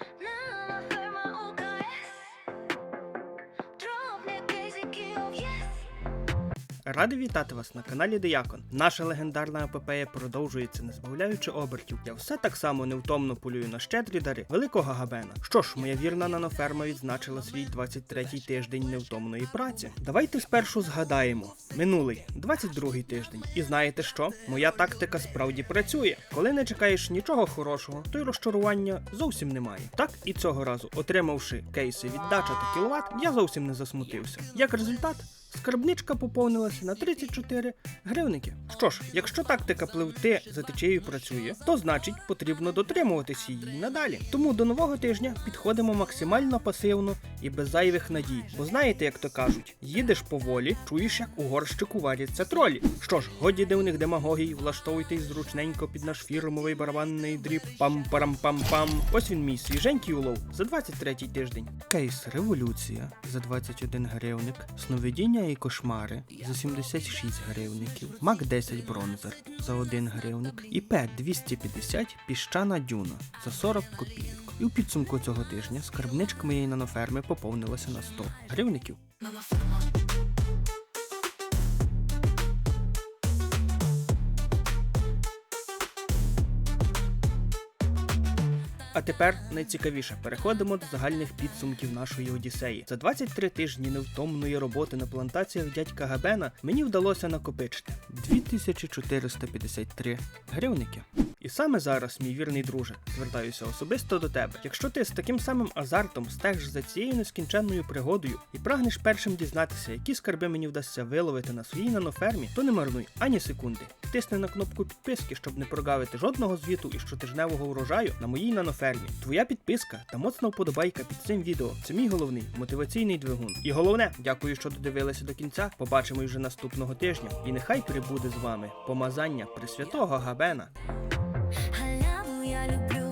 No. Радий вітати вас на каналі Диякон. Наша легендарна епопея продовжується, не збавляючи обертів. Я все так само невтомно полюю на щедрі дари великого габена. Що ж, моя вірна наноферма відзначила свій 23-й тиждень невтомної праці. Давайте спершу згадаємо минулий 22-й тиждень. І знаєте що? Моя тактика справді працює. Коли не чекаєш нічого хорошого, то й розчарування зовсім немає. Так і цього разу, отримавши кейси віддача та кіловат, я зовсім не засмутився. Як результат, Скарбничка поповнилася на 34 гривники. Що ж, якщо тактика пливти за течією працює, то значить потрібно дотримуватися її надалі. Тому до нового тижня підходимо максимально пасивно і без зайвих надій. Бо знаєте, як то кажуть, їдеш поволі, чуєш, як у горщику варяться тролі. Що ж, годі дивних демагогій, влаштовуйтесь зручненько під наш фірмовий барабанний дріб. Пам-парам-пам-пам. Ось він мій свіженький улов за 23-й тиждень. Кейс Революція за 21 гривник. Сновидіння і кошмари за 76 гривників. Мак 10 бронзер за 1 гривник. І П 250 піщана дюна за 40 копійок. І у підсумку цього тижня скарбничка моєї наноферми поповнилася на 100 гривників. А тепер найцікавіше переходимо до загальних підсумків нашої Одіссеї. За 23 тижні невтомної роботи на плантаціях дядька Габена мені вдалося накопичити 2453 гривники. І саме зараз, мій вірний друже, звертаюся особисто до тебе. Якщо ти з таким самим азартом стежиш за цією нескінченною пригодою і прагнеш першим дізнатися, які скарби мені вдасться виловити на своїй нанофермі, то не марнуй ані секунди. Тисни на кнопку підписки, щоб не прогавити жодного звіту із щотижневого урожаю на моїй нанофермі. Твоя підписка та моцна вподобайка під цим відео це мій головний мотиваційний двигун. І головне, дякую, що додивилися до кінця. Побачимось вже наступного тижня. І нехай прибуде з вами помазання Пресвятого Габена. люблю.